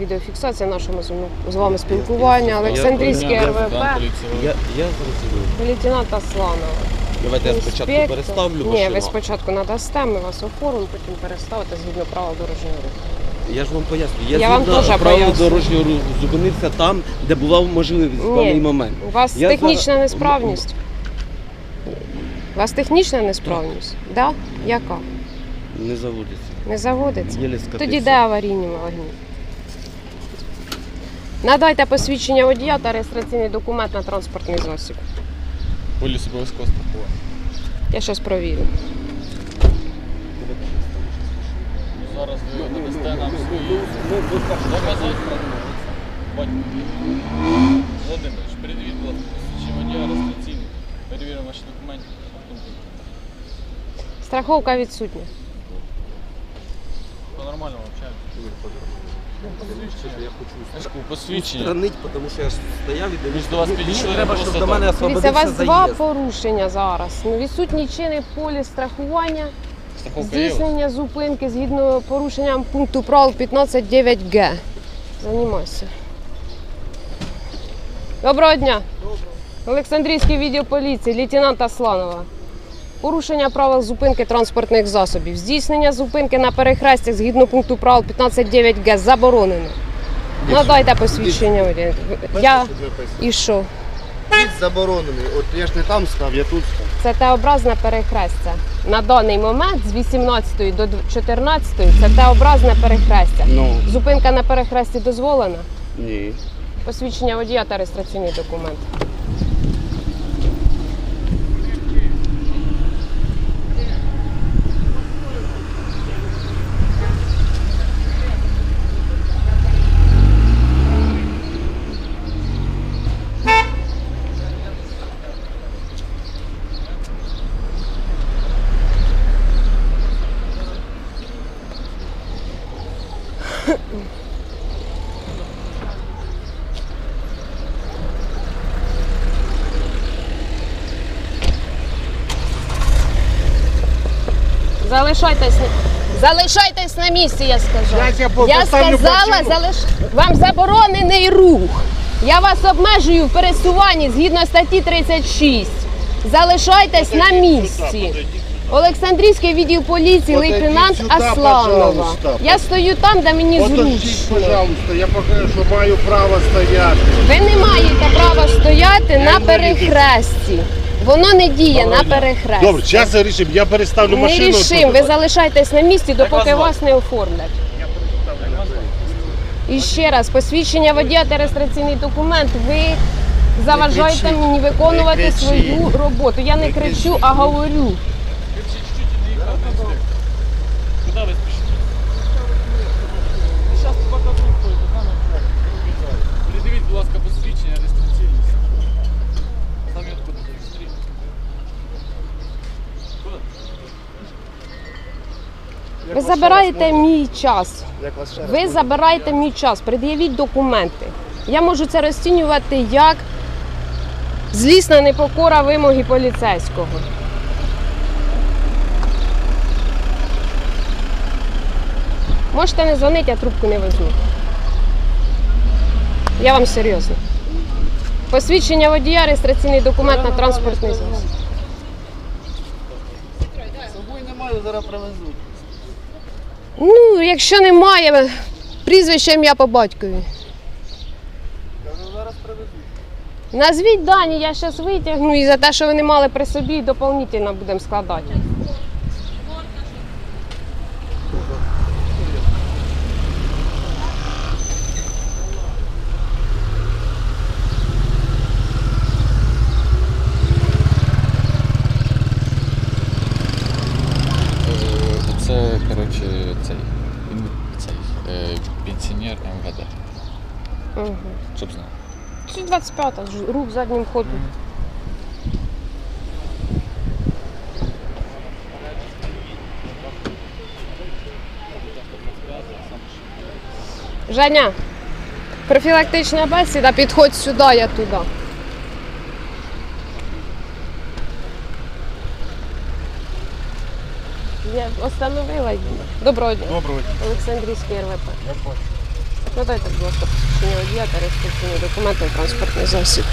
відеофіксація нашому з- вами спілкування. Олександрійський РВП, Я, я зрозумів. лейтенант Асланова. Давайте я спочатку Інспектор. переставлю Ні, машину. ви спочатку надасте, ми вас оформимо, потім переставите згідно правил дорожнього руху. Я ж вам поясню. Я, Я вам згідно теж правил поясню. дорожнього руху зупинився там, де була можливість в даний момент. У вас Я технічна зараз- несправність. У вас технічна несправність? Да? Яка? Не заводиться. Не заводиться? Єлі скатився. Тоді де аварійні вогні? Надайте посвідчення водія та реєстраційний документ на транспортний засіб. Поліс обов'язково страхування. Я щось провірю. Зараз ви надасте нам свої докази. Володимирович, передивіть, будь ласка, посвідчення водія реєстраційний. Перевіримо ваші документи. Страховка відсутня. По нормальному общаємося. Я хочу Ешку, посвідчення. странить, тому що я ж стояв і Ми до вас Мені підійшли, треба, просто щоб до так. мене Дивіться, у вас два заїзд. порушення зараз. Ну, відсутній чинний поліс страхування, Страховка є у вас? здійснення зупинки згідно порушенням пункту правил 15.9г. Займайся. Доброго дня. Олександрійський відділ поліції, лейтенант Асланова. Порушення правил зупинки транспортних засобів. Здійснення зупинки на перехрестях згідно пункту правил 15.9г заборонено. Надайте посвідчення. водія. Я і що? Вхід заборонений. От я ж не там став, я тут став. Це Т-образне перехрестя. На даний момент з 18 до 14 це Т-образне перехрестя. Ну, Зупинка на перехресті дозволена. ні. Посвідчення водія та реєстраційний документ. Залишайтесь на залишайтесь на місці, я. Щас я по- я сказала, залиш... вам заборонений рух. Я вас обмежую в пересуванні згідно статті 36. Залишайтесь на місці. Олександрійський відділ поліції, лейтенант Асланова. Я стою там, де мені зручно. пожалуйста, я покажу, що маю право стояти. Ви не маєте права стояти на перехресті. Воно не діє на перехресті. Добре, зараз рішимо, я переставлю Не машину. рішим, ви залишайтесь на місці, допоки вас вас не оформлять. І ще раз, посвідчення водія та реєстраційний документ. Ви заважаєте мені виконувати свою роботу. Я не кричу, а говорю. Ви ще чуть-чуть не їхали. Куди ви спішите? Зараз покажу, хто це там. Передивіть, будь ласка, посвідчення реєстраційне. Самі откуда зареєструєте? Куди? Ви забираєте мій час. Як вас ще Ви забираєте мій час, пред'явіть документи. Я можу це розцінювати як злісна непокора вимоги поліцейського. Можете не дзвонити, я трубку не візьму. Я вам серйозно. Посвідчення водія, реєстраційний документ на транспортний засіб. З собою немає, зараз привезуть. Ну, якщо немає, прізвище ім'я по батькові. Назвіть дані, я зараз витягну і за те, що ви не мали при собі, доповнительно будемо складати. Це, коротше, цей, він цей, е, пенсіонер МВД, Угу. щоб знав. Це 25 ж, рух заднім ходом. Женя, профілактична бесіда, підходь сюди, я туди. Я остановила її. Доброго дня. Доброго дня. Олександрійський РВП. Надайте, будь ласка, посвідчення водія та реєстраційні документи у транспортний засіб.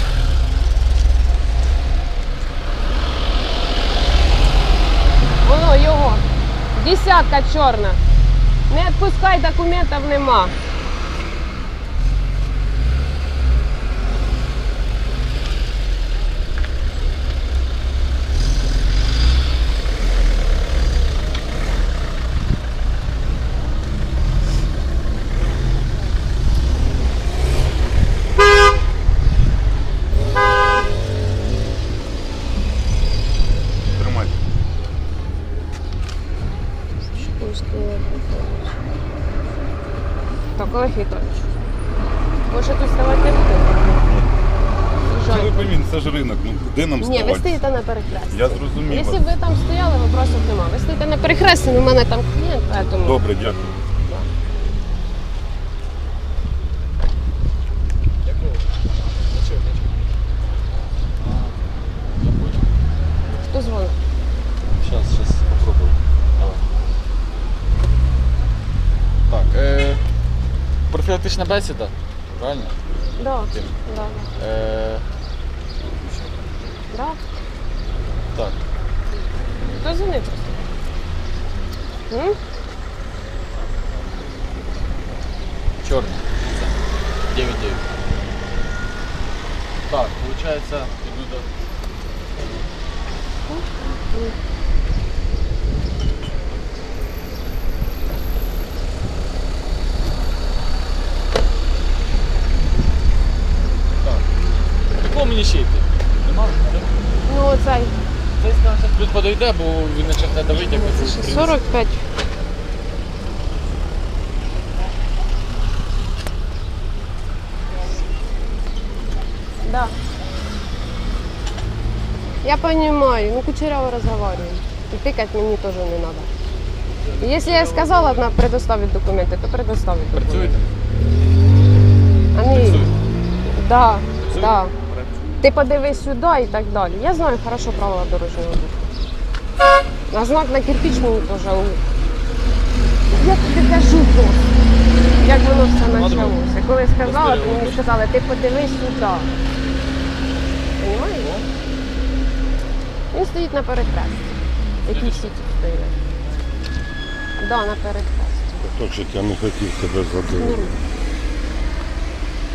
Воно його. Десятка чорна. Не відпускай, документів нема. Так, Олег Віталійович. Може тут ставати не? Що ви помін, це ж ринок, ну де нам Ні, ви стоїте на перехресті. Я зрозумів Якщо б ви там стояли, вопросів нема. Ви стоїте на перехресті, у мене там клієнт, тому... Добре, дякую. Профілактична бесіда, правильно? Да. Тим. Да. Е, Да. так, Хто дзвонить просто? М? чорний. 9-9. Так, получается, иду до... Якого мені ще йти? Нема вже? Ну, оцей. Цей сказав, що тут подойде, бо він почне давити, як Це ще 45. Да. Я понимаю, ну кучеряво разговариваем. И тыкать мне тоже не надо. Если я сказала на предоставить документы, то предоставить документы. Працюєте? Они... Працюєте? Да, Працюєте? да. Ти подивись сюди і так далі. Я знаю хорошо правила дорожнього руху. А знак на кирпич мені теж у. Я тобі кажу просто, як воно все почалося. Коли сказала, то мені сказали, ти подивись сюди. Понімаєш? Він стоїть на перехресті. Які всі тут стоять. Да, на перехресті. Точок я не хотів тебе задати.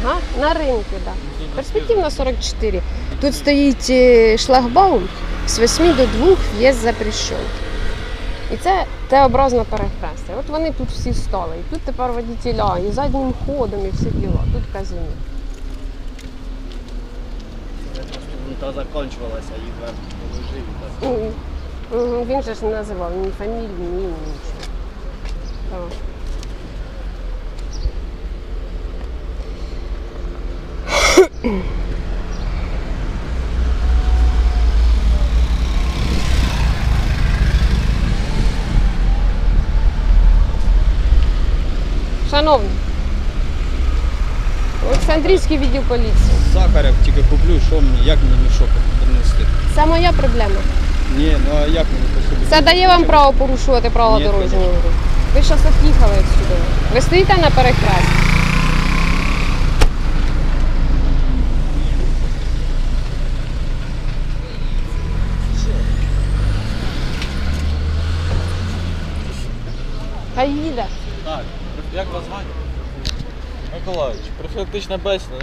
Ага, на ринку, так. Да. Перспективна 44. Тут стоїть е, шлагбаум з 8 до 2 в'їзд запрещен. І це Т-образне перехрестя. От вони тут всі стали. І тут тепер водітеля, і заднім ходом, і всі діла. Тут казино. Та закінчувалася. Мгм. Мгм, Він же ж не називав ні фамілії, ні нічого. Так. Шановні, Олександрійський відділ поліції. Сахарів тільки куплю, що мені, як мені мішок принести? Це моя проблема. Ні, ну а як мені по собі? Це дає вам право порушувати Ні, дорожнього руху. Ви зараз від'їхали відсюди. Ви стоїте на перехресті. Профілактична бесіда,